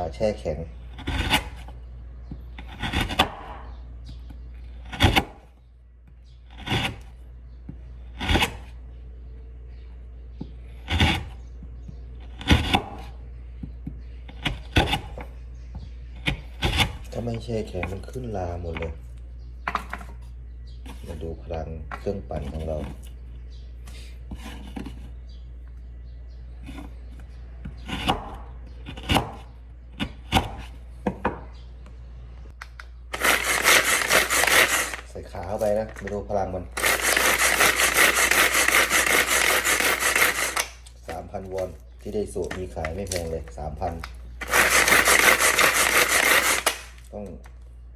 ขาแช่แข็ง ถ้าไม่แช่แข็งมันขึ้นลาหมดเลย มาดูพลังเครื่องปั่นของเรา ใส่ขาเข้าไป นะมาดูพลังมันสามพันวอนที่ได้สูมีขายไม่แพงเลยสามพันต้อง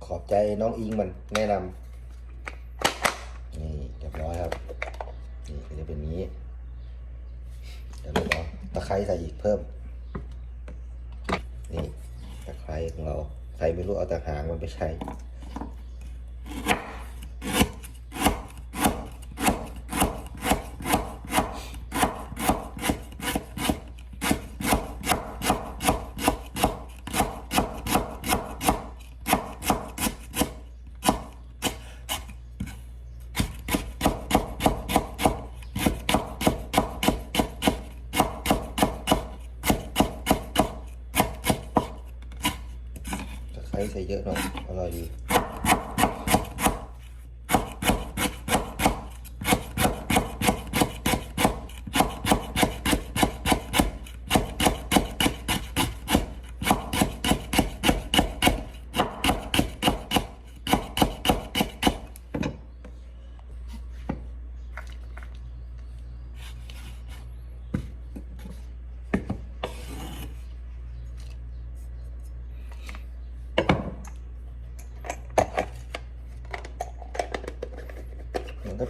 ขอบใจน้องอิงมันแนะนำนี่เรียบร้อยครับ นี่ก็จะเป็นนี้ เดี๋ยวเราเอาตะไคร้ใส่อีกเพิ่ม นี่ตะไคร้ของเราใครไม่รู้เอาแต่หางมันไปใช้ ใส่เยอะหน่อยอร่อยดี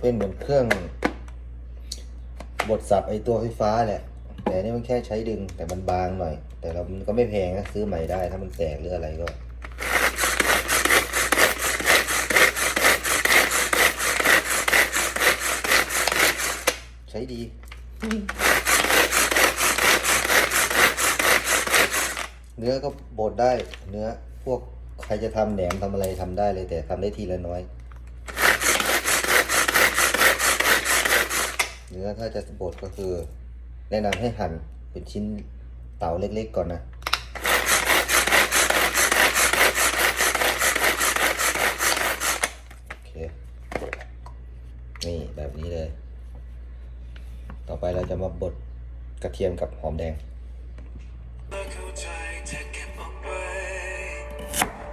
เป็นเหมือนเครื่อง บดสับไอตัวไฟฟ้าแหละ แต่นนี่มันแค่ใช้ดึงแต่มันบางหน่อย แต่เรามันก็ไม่แพงนะซื้อใหม่ได้ถ้ามันแตกหรืออะไรก็ใช้ดีเนื้อก็บดได้ เนื้อพวกใครจะทำแหนมทำอะไรทำได้เลยแต่ทำได้ทีละน้อย เนื้อถ้าจะบดก็คือ แนะนำให้หั่นเป็นชิ้นเต๋าเล็กๆก่อนนะโอเคนี่แบบนี้เลย ต่อไปเราจะมาบดกระเทียมกับหอมแดงเข้าใจเธอเก็บเอาไว้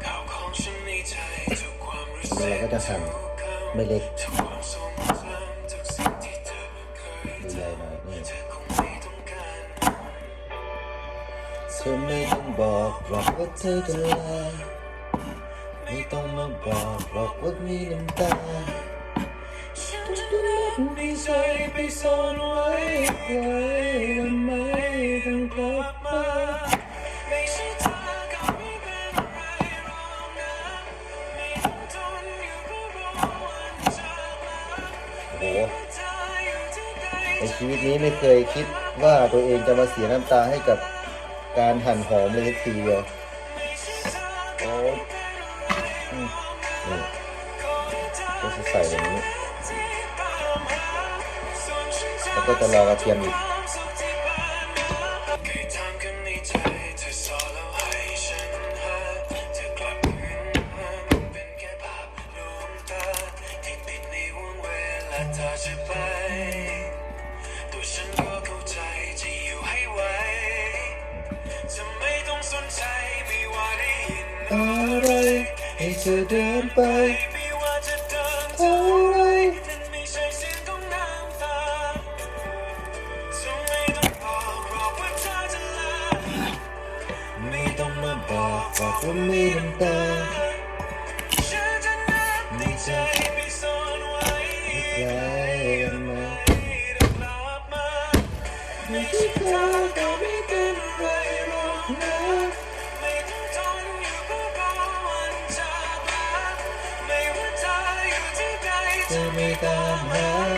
ข่าวของฉันในใจทุกความรู้สึกแล้วเราก็จะหั่นไม่เล็ก บอกหรอกว่าเธอจะลาไม่ต้องมาบอกหรอกว่ามีน้ำตาฉันจะเก็บในใจไปซ่อนไว้ไว้และไมต้องกลับมาไม่ใช่เธอก็ไม่เป็นไรหรอกนะไม่ต้องทนอยู่เพื่อรอวันจากลาโอ้โห ในชีวิตนี้ไม่เคยคิดว่าตัวเองจะมาเสียน้ำตาให้กับ การหั่นหอมเลยสักทีเดียวโอ้นี่ก็จะใส่แบบนี้ แล้วก็จะรอกระเทียมอีก ใ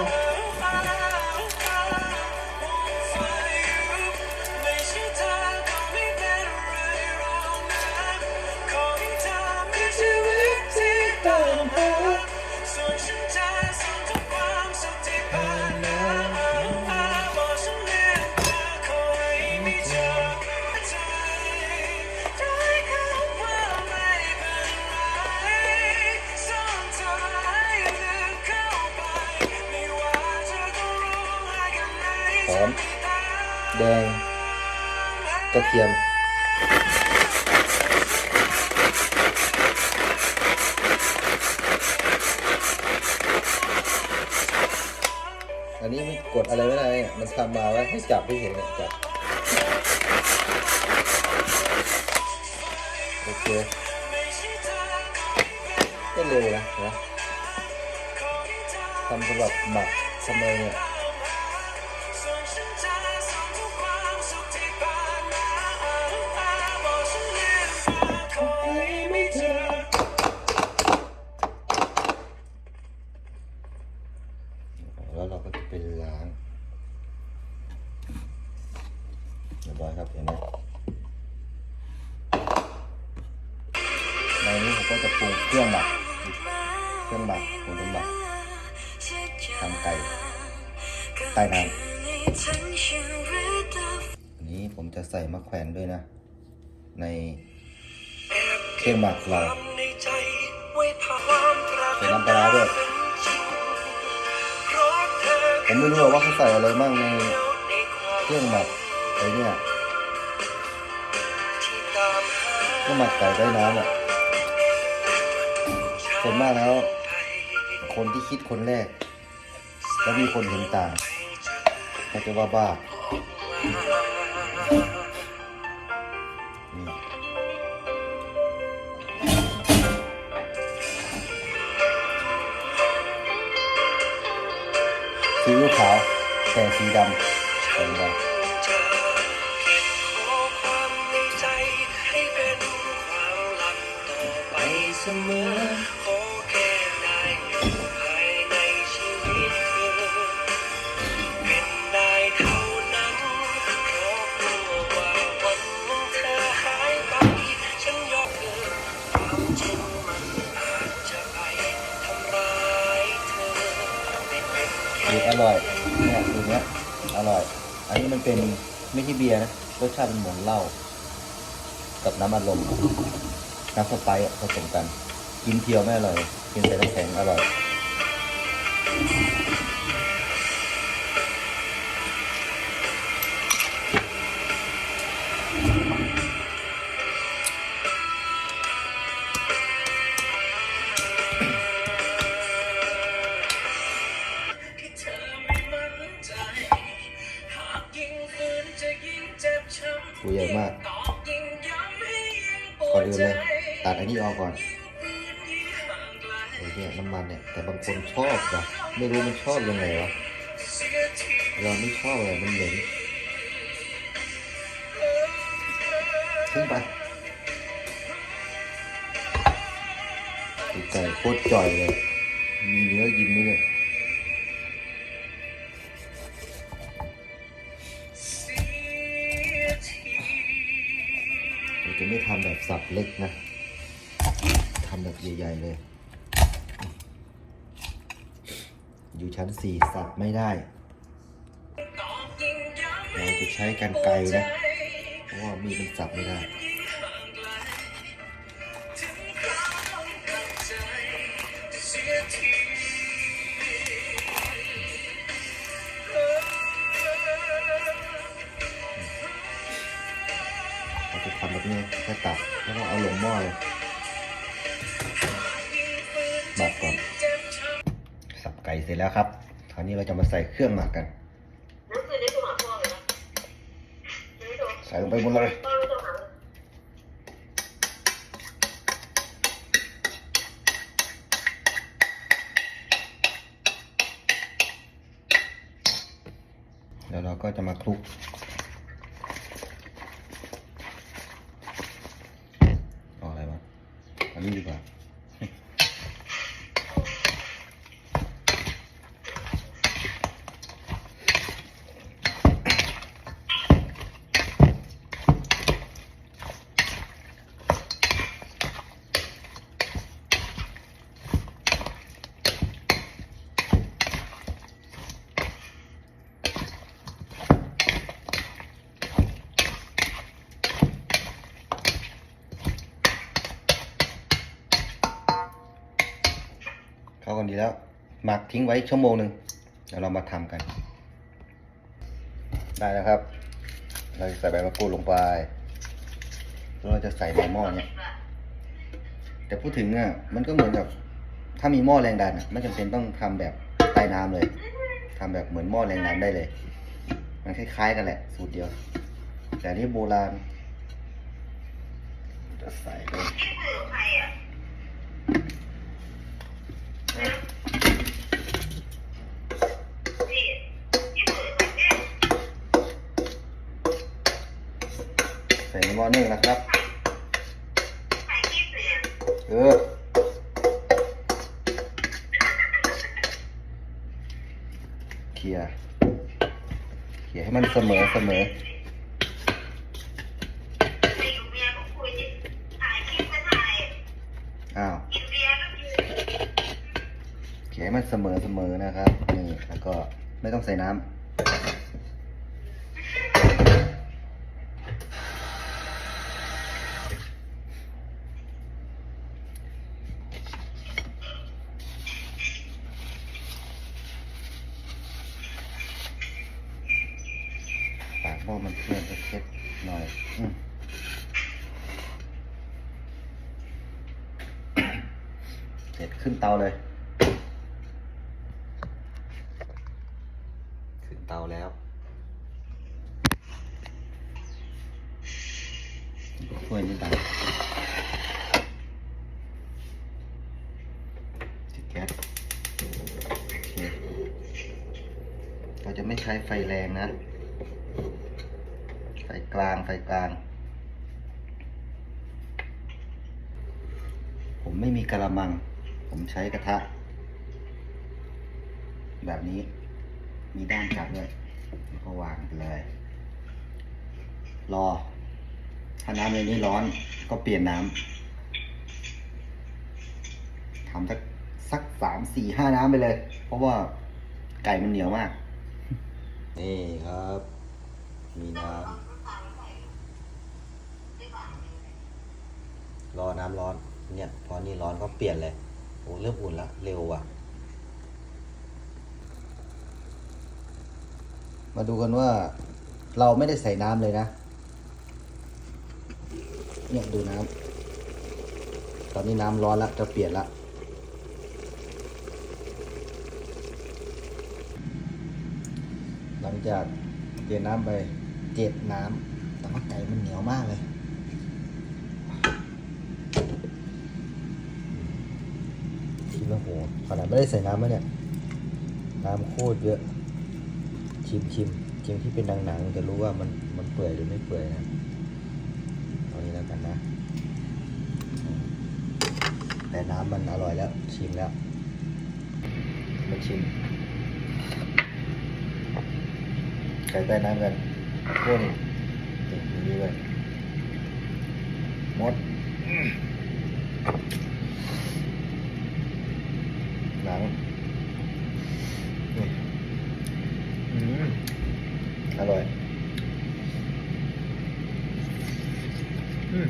อม แดง กระเทียม อันนี้มันกดอะไรไม่ได้ มันทำมาไว้ให้จับให้เห็นเนี่ยจับ โอเคก็เร็วนะนะทำสำหรับหมักทำอะไรเนี่ย เครื่องหมักผมจะหมักทำไก่ใต้น้ำอันนี้ผมจะใส่มะแขวนด้วยนะ ในเครื่องหมักเราใส่น้ำปลาด้วยผมไม่รู้ว่าเขาใส่อะไรบ้างในเครื่องหมักไอ้เนี่ยเครื่องหมักไก่ใต้น้ำอะส่วนมากแล้ว คนที่คิดคนแรก แล้วมีคนเห็นต่างเขาจะว่าบ้านี่ซีขาวแต่สีดำสีดำเสมอ ร่อย อันนี้มันเป็นไม่ใช่เบียร์นะ รสชาติเป็นเหมือนเหล้ากับน้ำอัดลมน้ำสไปซ์ผสมกัน กินเพียวไม่อร่อย กินใส่น้ำแข็งอร่อย อันนี้ออกก่อนยิ่งฝืนยิ่งห่างไกลไอ้เนี่ยน้ำมันเนี่ย แต่บางคนชอบนะไม่รู้มันชอบยังไงวะเราไม่ชอบเลยมันเหม็นทิ้งไปไอ้ไก่โคตรจ่อยเลย มีเนื้อยินไหมเนี่ยเราจะไม่ทำแบบสับเล็กนะ ทำแบบใหญ่ๆเลย อยู่ชั้นสี่สับไม่ได้ เราจะใช้กันไกรนะ เพราะว่ามีดมันสับไม่ได้ยิ่งห่างไกลถึงคราวกับใจเสียทีเราจะทำแบบนี้แค่ตัดแล้วก็เอาลงหม้อเลย เสร็จแล้วครับ คราวนี้เราจะมาใส่เครื่องหมักกัน ใส่ลงไปหมดเลยแล้วเราก็จะมาคลุกเอาอะไรวะอันนี้ดีกว่า เข้ากันดีแล้ว หมักทิ้งไว้ชั่วโมงหนึ่งเดี๋ยวเรามาทำกัน ได้แล้วครับ เราจะใส่ใบมะกรูดลงไปแล้วเราจะใส่ในหม้อเนี่ยแต่พูดถึงอะมันก็เหมือนกับถ้ามีหม้อแรงดันอะไม่จำเป็นต้องทำแบบใต้น้ำเลยทำแบบเหมือนหม้อแรงดันได้เลย มันคล้ายๆกันแหละ สูตรเดียว แต่นนี่โบราณจะใส่ไป ที่คุยกับใครอะพี่ที่คุยกับใครเนี่ย ใส่ในหม้อนึ่งนะครับ เออเคลียเคลียให้มันเสมอเสมออ้าวเบียร์ก็กินเขียให้มันเสมอเสมอนะครับ นี่แล้วก็ไม่ต้องใส่น้ำปากหม้อมันเพื่อนก็เช็ดหน่อยอืม เสร็จขึ้นเตาเลย ขึ้นเตาแล้วถ้วยนี้ดังติดแก๊สโอเคเราจะไม่ใช้ไฟแรงนะ ไฟกลางไฟกลาง ผม ไม่มีกระมัง ผมใช้กระทะ แบบนี้มีด้านจับด้วยแล้วก็วางไปเลย รอ ถ้าน้ำในนี้ร้อนก็เปลี่ยนน้ำทำสักสักสามสี่ห้าน้ำไปเลย เพราะว่าไก่มันเหนียวมาก นี่ครับ มีน้ำรอน้ำร้อน เนี่ยพอนี่ร้อนก็เปลี่ยนเลยโอ้เริ่มอุ่นละเร็วว่ะ มาดูกันว่าเราไม่ได้ใส่น้ำเลยนะ เนี่ยดูน้ำตอนนี้น้ำร้อนแล้วจะเปลี่ยนละหลังจากเปลี่ยนน้ำไปเจ็ดน้ำแต่ว่าไก่มันเหนียวมากเลย ชิมแล้โหขนาดไม่ได้ใส่น้ำมาเนี่ย น้ำโคตรเยอะ ชิมชิมชิมที่เป็นหนังๆจะรู้ว่ามันมันเปื่อยหรือไม่เปื่อยนะเอานี้แล้วกันนะ แต่น้ำมันอร่อยแล้ว ชิมแล้วมาชิมไก่ใต้น้ำกันพวกนี้นี่มีนี่เลยมด นังอร่อยอืม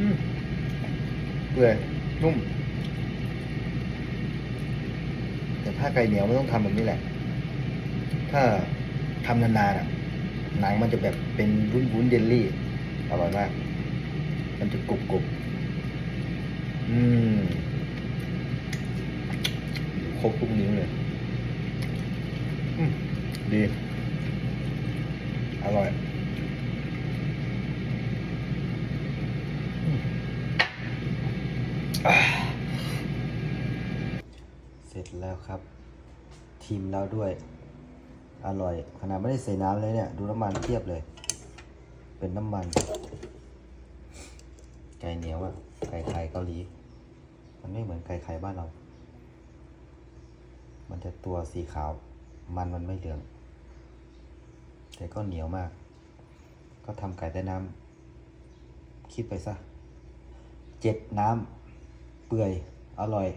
อืมเปื่อยนุ่ม แต่ถ้าไก่เหนียวไม่ต้องทำแบบนี้แหละ ถ้าทำนานๆอะหนังมันจะแบบเป็นวุ้นวุ้นๆเยลลี่ อร่อยมาก มันจะกรุบกรุบๆอืม ครบทุกนิ้วเลยดี อร่อยอเสร็จแล้วครับทิมแล้วด้วย อร่อย ขนาดไม่ได้ใส่น้ำเลยเนี่ย ดูน้ำมันเทียบเลย เป็นน้ำมัน ไก่เหนียวอะไก่ไข่เกาหลี มันไม่เหมือนไก่ไข่บ้านเรา มันจะตัวสีขาว มันมันไม่เหลือง แต่ก็เหนียวมาก ก็ทำไก่ใต้น้ำคิดไปซะเจ็ดน้ำเปื่อย อร่อย